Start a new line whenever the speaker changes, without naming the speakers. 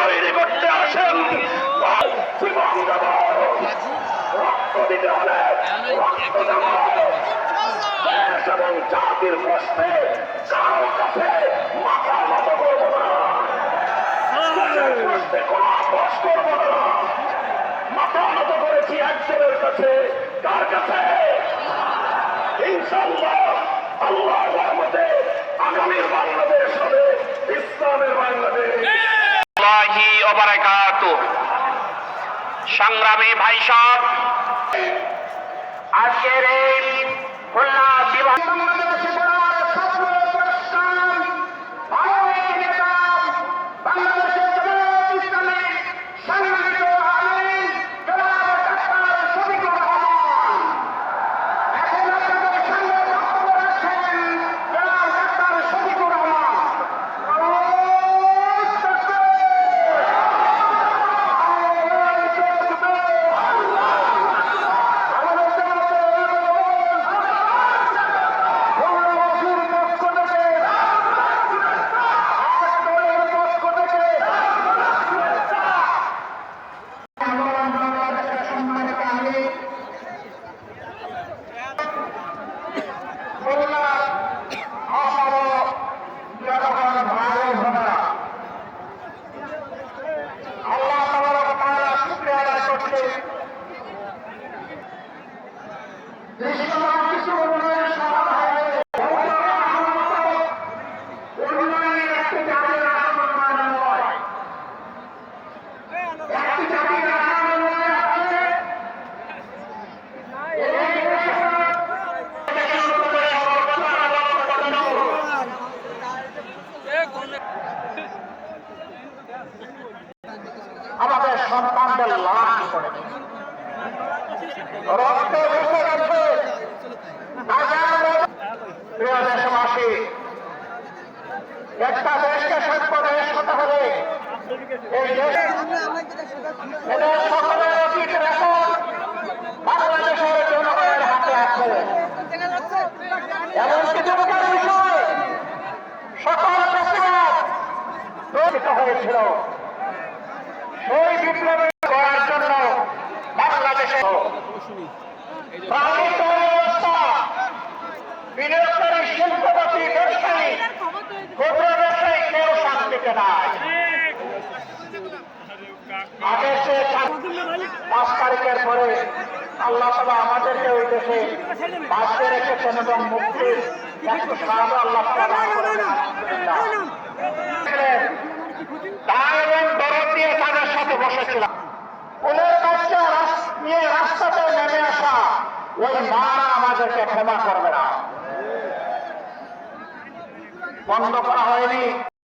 তৈরি করতে আসেন। জাতির প্রশ্নে কাছে মাথা নত করব না। নত করেছি একজনের কাছে, কার কাছে? ইনশাল্লাহ আল্লাহ রহমতে আগামীর বাংলাদেশ হবে ইসলামের বাংলাদেশ
আল্লাহি ওবারাকাত সংগ্রামী ভাই সব। আজকের এই খুলনা বিভাগ
আদায় সন্তানদের লাশ করে রক্ত ভেসে একটা দেশকে সভ্য দেশ হতে হলে এই দেশে সকলের অতীত রেকর্ড বাংলাদেশের জনগণের হাতে আছে এমনকি দুঃখের বিষয় সকল প্রকৃত হয়েছিল সেই বিপ্লবের করার জন্য বাংলাদেশে বিনিয়োগকারী কেউ শান্তিতে নাই পাঁচ তারিখের পরে আল্লাহ তালা আমাদেরকে ওই দেশে বাঁচতে রেখেছেন এবং মুক্তির একটু সাহায্য আল্লাহ তালা দান এবং দরদ দিয়ে তাদের সাথে বসেছিলাম কোলের বাচ্চা রাস- নিয়ে রাস্তাতে নেমে আসা ওই মারা আমাদেরকে ক্ষমা করবে না বন্ধ করা হয়নি